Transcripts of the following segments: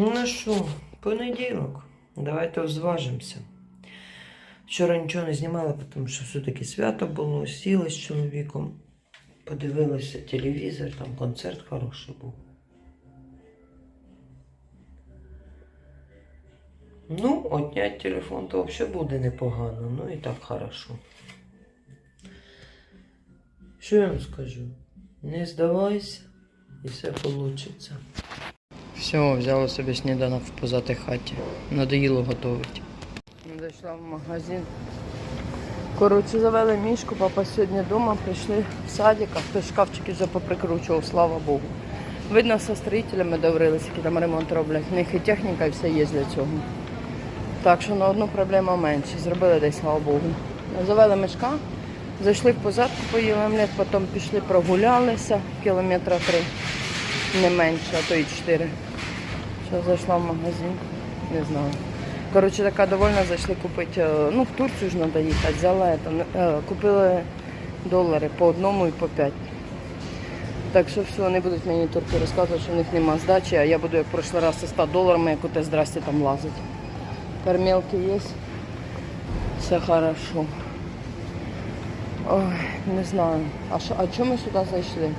Ну що, понеділок. Давайте зважимося. Вчора нічого не знімала, тому що все-таки свято було, сіли з чоловіком, подивилися телевізор, там концерт хороший був. Ну, отнять телефон то взагалі буде непогано, ну і так хорошо. Що я вам скажу? Не здавайся, і все вийде. Все, взяла собі сніданок в позатій хаті. Надоїло готувати. Зайшла в магазин. Коротше, завели мішку, папа сьогодні вдома, прийшли в садик, а хтось шкафчики вже поприкручував, слава Богу. Видно, со строїтелями доврилися, які там ремонт роблять. В них і техніка, і все є для цього. Так що на одну проблему менше. Зробили десь, слава Богу. Завели мішка, зайшли в позадку, поїли омлет, потім пішли, прогулялися кілометра три, не менше, а то і чотири. Що зайшла в магазин, не знаю. Коротше, така довольна, зайшли купити, е, ну в Турцію ж треба їхати, взяла это, е, купили долари по одному і по п'ять. Так що все, вони будуть мені турки розказувати, що в них нема здачі, а я буду як в прошлий раз зі 100 доларами, як у те здрасті там лазить. Кармелки є, все хорошо. Ой, не знаю. А що, а чому ми сюди зайшли?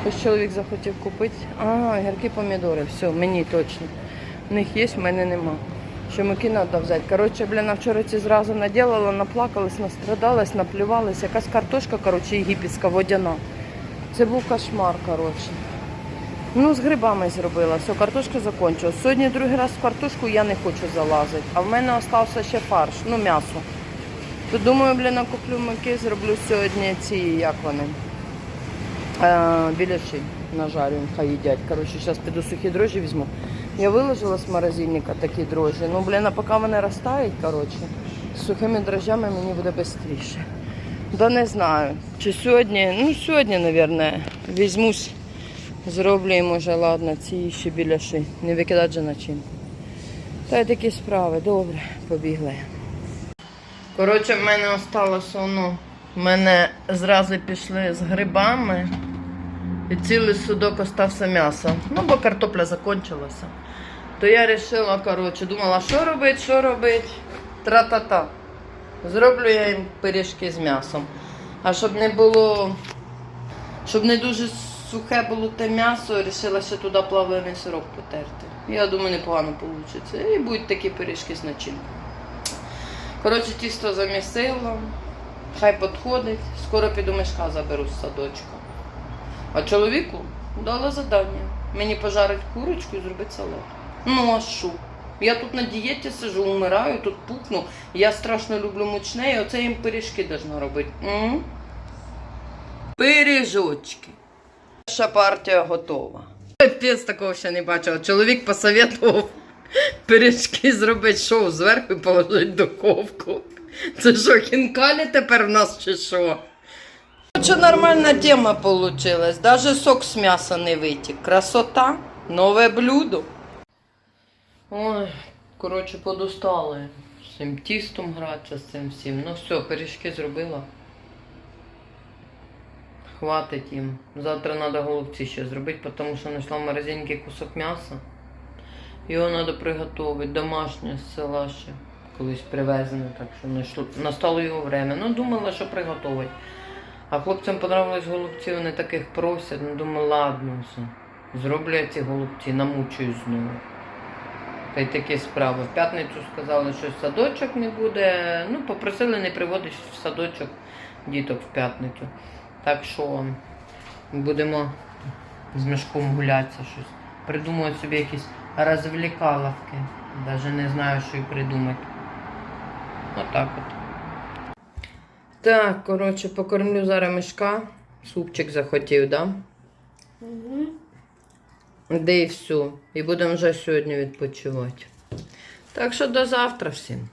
Хтось чоловік захотів купити. А, гіркі помідори, все, мені точно. У них є, в мене нема. Що муки треба взяти. Коротше, блін, вчора ці зразу наділала, наплакалась, настрадалась, наплювалась. Якась картошка, коротше, єгипетська, водяна. Це був кошмар, коротше. Ну, з грибами зробила. Все, картошка закінчилась. Сьогодні другий раз в картошку я не хочу залазити. А в мене залишився ще фарш, ну м'ясо. То думаю, блін, куплю муки, зроблю сьогодні ці, як вони, біляші нажарю, хай їдять. Коротше, зараз піду сухі дрожжі візьму. Я виложила з морозильника такі дрожжі. Ну, блін, а поки вони розтають, коротше, з сухими дрожжами мені буде швидше. Да не знаю. Чи сьогодні, ну сьогодні, мабуть, візьмусь, зроблю і може, ладно, ці ще біляші. Не викидати же начинку. Та й такі справи. Добре, побігли. Коротше, в мене осталося воно. В мене зразу пішли з грибами. І цілий судок остався м'ясо. Ну, бо картопля закінчилася. То я вирішила, коротше, думала, що робити, що робити. Тра-та-та. Зроблю я їм пиріжки з м'ясом. А щоб не було, щоб не дуже сухе було те м'ясо, вирішила ще туди плавлений сирок потерти. Я думаю, непогано вийде. І будуть такі пиріжки з начинкою. Коротше, тісто замісила, хай підходить. Скоро піду мешка заберу з садочка. А чоловіку дала завдання. Мені пожарить курочку і зробити салат. Ну а що? Я тут на дієті сижу, умираю, тут пухну. Я страшно люблю мучне, і оце їм пиріжки должна робити. М? Пиріжочки. Наша партія готова. Капець такого ще не бачила. Чоловік посоветував пиріжки зробити шоу зверху і положити духовку. Це що, хінкалі тепер в нас чи що? Короче, нормальна тема получилась. Даже сок з м'яса не витік. Красота, нове блюдо. Ой, коротше, подустали. З цим тістом гратися, з цим всім. Ну все, пиріжки зробила. Хватить їм. Завтра треба голубці ще зробити, тому що знайшла в морозинці кусок м'яса. Його треба приготувати. Домашнє з села ще. Колись привезене, так що настало його время. Ну, думала, що приготувати. А хлопцям понравились голубці, вони таких просять. Ну, думаю, ладно, все. Зроблю я ці голубці, намучую знову. Та й такі справи. В п'ятницю сказали, що садочок не буде. Ну, попросили не приводити в садочок діток в п'ятницю. Так що будемо з мішком гулятися щось. Придумаю собі якісь розвлікаловки. Навіть не знаю, що і придумати. Отак от. Так, коротше, покормлю зараз мішка. Супчик захотів, да? Угу. Де і все. І будемо вже сьогодні відпочивати. Так що до завтра всім.